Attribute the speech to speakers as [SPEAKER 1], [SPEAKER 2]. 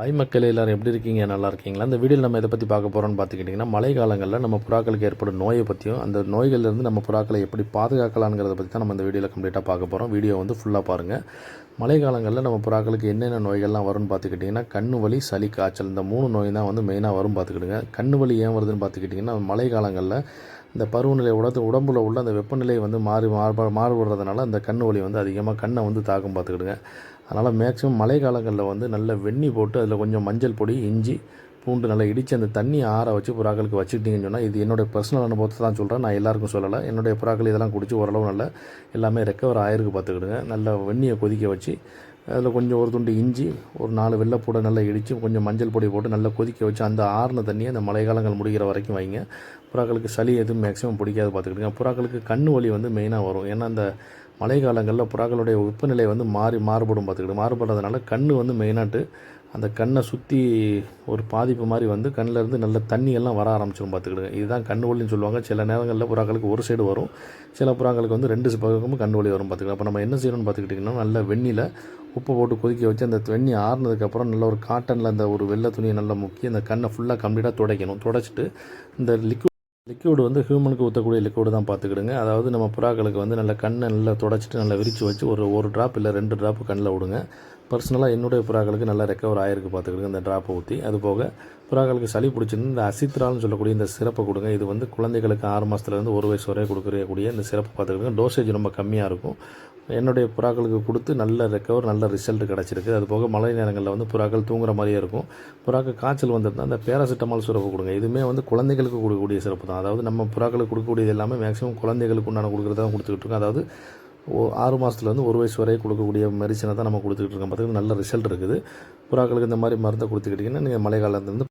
[SPEAKER 1] hi மக்கள் எல்லோரும் எப்படி இருக்கீங்க நல்லா இருக்கீங்களா இந்த வீடியோவில் நம்ம இதை பற்றி பார்க்க போகிறோம்னு பார்த்துக்கிட்டிங்கன்னா மழை காலங்களில் நம்ம புறாக்களுக்கு ஏற்படும் நோயை பற்றியும் அந்த நோய்கள்லேருந்து நம்ம புறாக்களை எப்படி பாதுகாக்கலாங்கிறத பற்றி தான் நம்ம இந்த வீடியோவில் கம்ப்ளீட்டாக பார்க்க போகிறோம் வீடியோ வந்து ஃபுல்லாக பாருங்கள் மழை காலங்களில் நம்ம புறாக்களுக்கு என்னென்ன நோய்கள்லாம் வரும்னு பார்த்துக்கிட்டிங்கன்னா கண்ணு வலி சளி காய்ச்சல் இந்த மூணு நோய் தான் வந்து மெயினாக வரும் பார்த்துக்கிடுங்க கண்ணு வலி ஏன் வருதுன்னு பார்த்துக்கிட்டிங்கன்னா மழை காலங்களில் இந்த பருவநிலை உடத்து உடம்புல உள்ள அந்த வெப்பநிலை வந்து மாறி மாறுபடுறதுனால அந்த கண்ணு வலி வந்து அதிகமாக கண்ணை வந்து தாக்கம் பார்த்துக்கிடுங்க அதனால் மேக்ஸிமம் மழை காலங்களில் வந்து நல்ல வெண்ணி போட்டு அதில் கொஞ்சம் மஞ்சள் பொடி இஞ்சி பூண்டு நல்லா இடித்து அந்த தண்ணி ஆற வச்சு புறாக்களுக்கு வச்சுக்கிட்டிங்கன்னு சொன்னால் இது என்னுடைய பர்சனல் அனுபவத்தை தான் சொல்கிறேன் நான் எல்லாருக்கும் சொல்லலை என்னுடைய புறாக்கள் இதெல்லாம் குடிச்சு ஓரளவு நல்லா எல்லாமே ரெக்கவர் ஆயிருக்கு பார்த்துக்கிடுங்க நல்ல வெண்ணியை கொதிக்க வச்சு அதில் கொஞ்சம் ஒரு துண்டு இஞ்சி ஒரு நாலு வெள்ளைப்பூடை நல்லா இடித்து கொஞ்சம் மஞ்சள் பொடி போட்டு நல்லா கொதிக்க வச்சு அந்த ஆறுன தண்ணியை அந்த மழைக்காலங்கள் முடிகிற வரைக்கும் வைங்க புறாக்களுக்கு சளி எதுவும் மேக்ஸிமம் பிடிக்காது பார்த்துக்கிடுங்க புறாக்களுக்கு கண் வலி வந்து மெயினாக வரும் ஏன்னா அந்த மழை காலங்களில் புறாக்களுடைய வெப்பநிலை வந்து மாறி மாறுபடும் பார்த்துக்கிட்டு மாறுபடுறதுனால கண் வந்து மெயினாட்டு அந்த கண்ணை சுற்றி ஒரு பாதிப்பு மாதிரி வந்து கண்ணிலேருந்து நல்ல தண்ணியெல்லாம் வர ஆரம்பிச்சிடும் பார்த்துக்கிடுங்க இதுதான் கண் ஒளின்னு சொல்லுவாங்க சில நேரங்களில் புறாக்களுக்கு ஒரு சைடு வரும் சில புறாக்களுக்கு வந்து ரெண்டு பக்கமும் கண் ஒளி வரும் பார்த்துக்கலாம் அப்போ நம்ம என்ன செய்யணும்னு பார்த்துக்கிட்டிங்கன்னா நல்ல வெண்ணியில் உப்பு போட்டு கொதிக்க வச்சு அந்த வெண்ணி ஆறுனதுக்கப்புறம் நல்ல ஒரு காட்டனில் அந்த ஒரு வெள்ளை துணியை நல்லா முக்கி அந்த கண்ணை ஃபுல்லாக கம்ப்ளீட்டாக துடைக்கணும் துடைச்சிட்டு இந்த லிக்விட் லிக்யூடு வந்து ஹியூமனுக்கு ஊற்றக்கூடிய லிக்யூடு தான் பார்த்துக்கிடுங்க அதாவது நம்ம புறாக்களுக்கு வந்து நல்ல கண்ணை நல்லா தொடச்சிட்டு நல்லா விரித்து வச்சு ஒரு ஒரு ட்ராப் இல்லை ரெண்டு ட்ராப் கண்ணில் விடுங்க பர்சனலாக என்னுடைய புறாக்களுக்கு நல்லா ரெக்கவர் ஆகிருக்கு பார்த்துக்கிடுங்க இந்த ட்ராப்பை ஊற்றி அது போக புறாக்களுக்கு சளி பிடிச்சிருந்து இந்த அசித்ரால்னு சொல்லக்கூடிய இந்த சிறப்பை கொடுங்க இது வந்து குழந்தைகளுக்கு ஆறு மாதத்துலேருந்து ஒரு வயசு வரையும் கொடுக்கக்கூடிய இந்த சிறப்பை பார்த்துக்கிடுங்க டோசேஜ் ரொம்ப கம்மியாக இருக்கும் என்னுடைய புறாக்களுக்கு கொடுத்து நல்ல ரெக்கவர் நல்ல ரிசல்ட் கிடச்சிருக்கு அது போக மழை நேரங்களில் வந்து புறாக்கள் தூங்குற மாதிரியே இருக்கும் புறாக்கு காய்ச்சல் வந்திருந்தால் அந்த பேராசிட்டமால் சிறப்பு கொடுங்க இதுவுமே வந்து குழந்தைகளுக்கு கொடுக்கக்கூடிய சிறப்பு தான் அதாவது நம்ம புறாக்களுக்கு கொடுக்கக்கூடியது எல்லாமே மேக்ஸிமம் குழந்தைகளுக்கு உண்டான கொடுக்குறதா கொடுத்துக்கிட்டு இருக்கோம் அதாவது ஆறு மாதத்துலேருந்து ஒரு வயசு வரை கொடுக்கக்கூடிய மெடிசனை தான் நம்ம கொடுத்துக்கிட்டு இருக்கோம் பார்த்திங்கன்னா நல்ல ரிசல்ட் இருக்குது புறாக்களுக்கு இந்த மாதிரி மருந்தை கொடுத்துக்கிட்டிங்கன்னா நீங்கள் மழை காலத்துலேருந்து